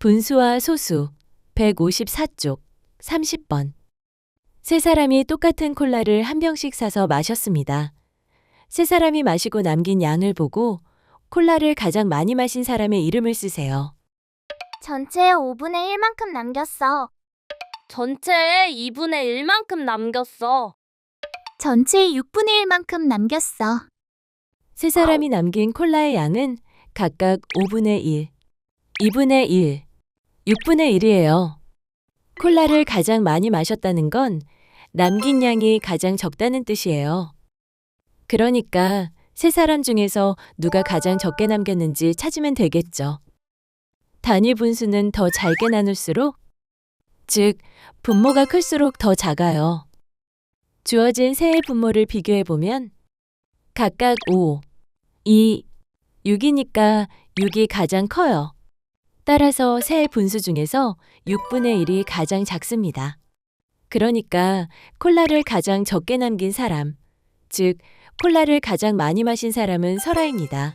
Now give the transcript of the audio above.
분수와 소수 154쪽 30번 세 사람이 똑같은 콜라를 한 병씩 사서 마셨습니다. 세 사람이 마시고 남긴 양을 보고 콜라를 가장 많이 마신 사람의 이름을 쓰세요. 전체의 5분의 1만큼 남겼어. 전체의 2분의 1만큼 남겼어. 전체의 6분의 1만큼 남겼어. 세 사람이 남긴 콜라의 양은 각각 5분의 1, 2분의 1, 6분의 1이에요. 콜라를 가장 많이 마셨다는 건 남긴 양이 가장 적다는 뜻이에요. 그러니까 세 사람 중에서 누가 가장 적게 남겼는지 찾으면 되겠죠. 단위 분수는 더 잘게 나눌수록, 즉, 분모가 클수록 더 작아요. 주어진 세의 분모를 비교해 보면 각각 5, 2, 6이니까 6이 가장 커요. 따라서 세의 분수 중에서 6분의 1이 가장 작습니다. 그러니까 콜라를 가장 적게 남긴 사람, 즉 콜라를 가장 많이 마신 사람은 설아입니다.